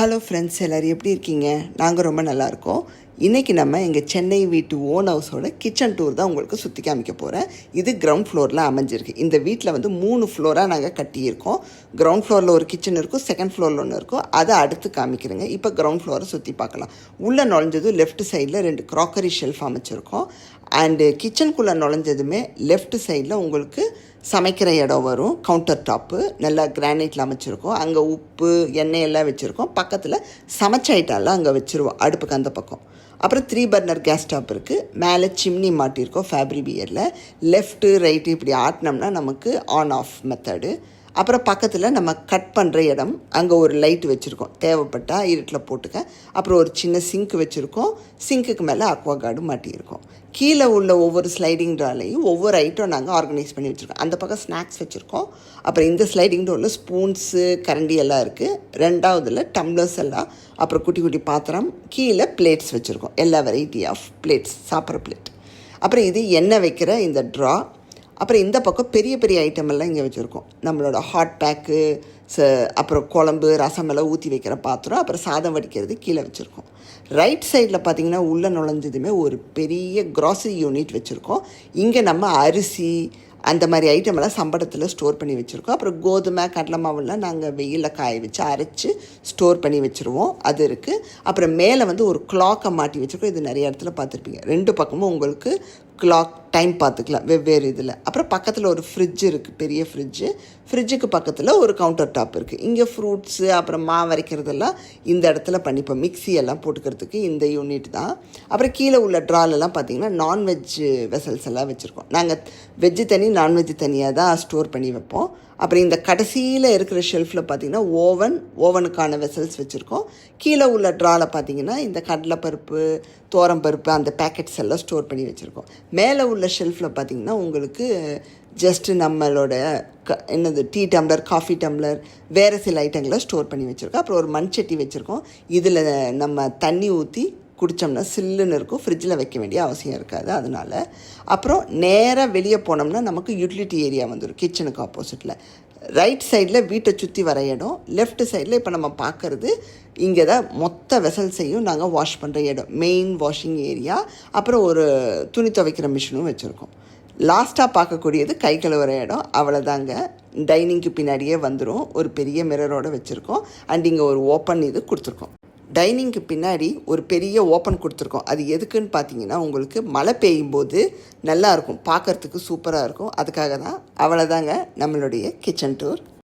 Hello friends எல்லோரும் எப்படி இருக்கீங்க? நாங்கள் ரொம்ப நல்லா இருக்கோம். இன்றைக்கி நம்ம எங்கள் சென்னை வீட்டு ஓன் ஹவுஸோட கிச்சன் டூர் தான் உங்களுக்கு சுற்றி காமிக்க போகிறேன் இது கிரவுண்ட் ஃப்ளோரில் அமைஞ்சிருக்கு. இந்த வீட்டில் வந்து மூணு ஃப்ளோராக நாங்கள் கட்டியிருக்கோம். கிரவுண்ட் ஃப்ளோரில் ஒரு கிச்சன் இருக்கும் செகண்ட் ஃப்ளோரில் ஒன்று இருக்கும். அதை அடுத்து காமிக்கிறேங்க. இப்போ கிரவுண்ட் ஃப்ளோரை சுற்றி பார்க்கலாம். உள்ளே நுழைஞ்சதும் லெஃப்ட் சைடில் ரெண்டு க்ராக்கரி ஷெல்ஃப் அமைச்சிருக்கோம். அண்டு கிச்சனுக்குள்ளே நுழைஞ்சதுமே லெஃப்ட் சைடில் உங்களுக்கு சமைக்கிற இடம் வரும். கவுண்டர் டாப்பு நல்லா கிரானைட்டில் அமைச்சிருக்கோம். அங்கே உப்பு எண்ணெய் எல்லாம் வச்சுருக்கோம். பக்கத்தில் சமைச்ச ஐட்டம்லாம் அங்கே வச்சுருவோம். அடுப்புக்கு அந்த பக்கம். அப்புறம் த்ரீ பர்னர் கேஸ் ஸ்டாப் இருக்குது மேலே சிம்னி மாட்டியிருக்கோம் ஃபேப்ரி பியரில் லெஃப்ட்டு ரைட்டு இப்படி ஆட்டினோம்னா நமக்கு ஆன் ஆஃப் மெத்தடு அப்புறம் பக்கத்தில் நம்ம கட் பண்ணுற இடம் அங்கே ஒரு லைட் வச்சுருக்கோம். தேவைப்பட்டால் இருட்டில் போட்டுக்க. அப்புறம் ஒரு சின்ன சிங்க் வச்சுருக்கோம். சிங்க்குக்கு மேலே அக்வா கார்டு மாட்டியிருக்கோம். கீழே உள்ள ஒவ்வொரு ஸ்லைடிங் ட்ராலையும் ஒவ்வொரு ஐட்டம் நாங்கள் ஆர்கனைஸ் பண்ணி வச்சுருக்கோம். அந்த பக்கம் ஸ்நாக்ஸ் வச்சுருக்கோம். அப்புறம் இந்த ஸ்லைடிங் டோரில் ஸ்பூன்ஸு கரண்டி எல்லாம் இருக்குது ரெண்டாவதில் டம்ளர்ஸ் எல்லாம். அப்புறம் குட்டி குட்டி பாத்திரம் கீழே பிளேட்ஸ் வச்சுருக்கோம். எல்லா வெரைட்டி ஆஃப் பிளேட்ஸ் சாப்பிட்ற பிளேட் அப்புறம் இது எண்ணெய் வைக்கிற இந்த ட்ரா அப்புறம் இந்த பக்கம் பெரிய பெரிய ஐட்டம் எல்லாம் இங்கே வச்சுருக்கோம். நம்மளோட ஹாட் பேக்கு ச அப்புறம் குழம்பு ரசம் எல்லாம் ஊற்றி வைக்கிற பாத்திரம். அப்புறம் சாதம் வடிக்கிறது கீழே வச்சுருக்கோம். ரைட் சைடில் பார்த்திங்கன்னா உள்ளே நுழைஞ்சதுமே ஒரு பெரிய க்ராசரி யூனிட் வச்சுருக்கோம். இங்கே நம்ம அரிசி அந்த மாதிரி ஐட்டமெல்லாம் சம்பளத்தில் ஸ்டோர் பண்ணி வச்சுருக்கோம். அப்புறம் கோதுமை கடலை மாவுலாம் நாங்கள் வெயிலில் காய வச்சு அரைச்சி ஸ்டோர் பண்ணி வச்சுருவோம். அது இருக்குது அப்புறம் மேலே வந்து ஒரு கிளாக்கை மாட்டி வச்சுருக்கோம். இது நிறைய இடத்துல பார்த்துருப்பீங்க ரெண்டு பக்கமும் உங்களுக்கு கிளாக் டைம் பார்த்துக்கலாம் வெவ்வேறு இதில். அப்புறம் பக்கத்தில் ஒரு ஃப்ரிட்ஜ் இருக்குது பெரிய ஃப்ரிட்ஜு ஃப்ரிட்ஜுக்கு பக்கத்தில் ஒரு கவுண்டர் டாப் இருக்குது இங்கே ஃப்ரூட்ஸு அப்புறம் மா வரைக்கிறதெல்லாம் இந்த இடத்துல பண்ணிப்போம் மிக்ஸி எல்லாம் போட்டுக்கிறதுக்கு இந்த யூனிட் தான். அப்புறம் கீழே உள்ள ட்ராலெல்லாம் பார்த்தீங்கன்னா நான்வெஜ் வெசல்ஸ் எல்லாம் வச்சுருக்கோம். நாங்கள் வெஜ்ஜு தனி நான்வெஜ் தனியாக தான் ஸ்டோர் பண்ணி வைப்போம். அப்புறம் இந்த கடைசியில் இருக்கிற ஷெல்ஃபில் பார்த்தீங்கன்னா ஓவன் ஓவனுக்கான வெசல்ஸ் வச்சுருக்கோம். கீழே உள்ள ட்ராவில் பார்த்தீங்கன்னா இந்த கடலைப்பருப்பு பருப்பு அந்த பேக்கெட்ஸ் எல்லாம் ஸ்டோர் பண்ணி வச்சுருக்கோம். மேலே உள்ள ஷெல்ஃபில் பார்த்தீங்கன்னா உங்களுக்கு ஜஸ்ட்டு நம்மளோட க என்னது டீ டம்ளர் காஃபி டம்ளர் வேறு சில ஐட்டங்களை ஸ்டோர் பண்ணி வச்சுருக்கோம். அப்புறம் ஒரு மண் சட்டி வச்சுருக்கோம். இதில் நம்ம தண்ணி ஊற்றி குடித்தோம்னா சில்லுன்னு இருக்கும். ஃப்ரிட்ஜில் வைக்க வேண்டிய அவசியம் இருக்காது. அதனால் அப்புறம் நேராக வெளியே போனோம்னா நமக்கு யூட்டிலிட்டி ஏரியா வந்துடும் கிச்சனுக்கு ஆப்போசிட்டில் ரைட் சைடில் வீட்டை சுற்றி வர இடம். லெஃப்ட் சைடில் இப்போ நம்ம பார்க்குறது இங்கே தான் மொத்த வெசல்ஸையும் நாங்கள் வாஷ் பண்ணுற இடம். மெயின் வாஷிங் ஏரியா அப்புறம் ஒரு துணி துவைக்கிற மிஷினும் வச்சுருக்கோம். லாஸ்ட்டாக பார்க்கக்கூடியது கை கழுவுற இடம். அவ்வளோதாங்க டைனிங்க்கு பின்னாடியே வந்துடும் ஒரு பெரிய மிரரோடு வச்சுருக்கோம். அண்ட் இங்கே ஒரு ஓப்பன் இது கொடுத்துருக்கோம். டைனிங்க்கு பின்னாடி ஒரு பெரிய ஓப்பன் கொடுத்துருக்கோம். அது எதுக்குன்னு பார்த்தீங்கன்னா உங்களுக்கு மழை பெய்யும் போது நல்லாயிருக்கும் பார்க்குறதுக்கு சூப்பராக இருக்கும். அதுக்காக தான். அவ்வளோதாங்க நம்மளுடைய கிச்சன் டூர்.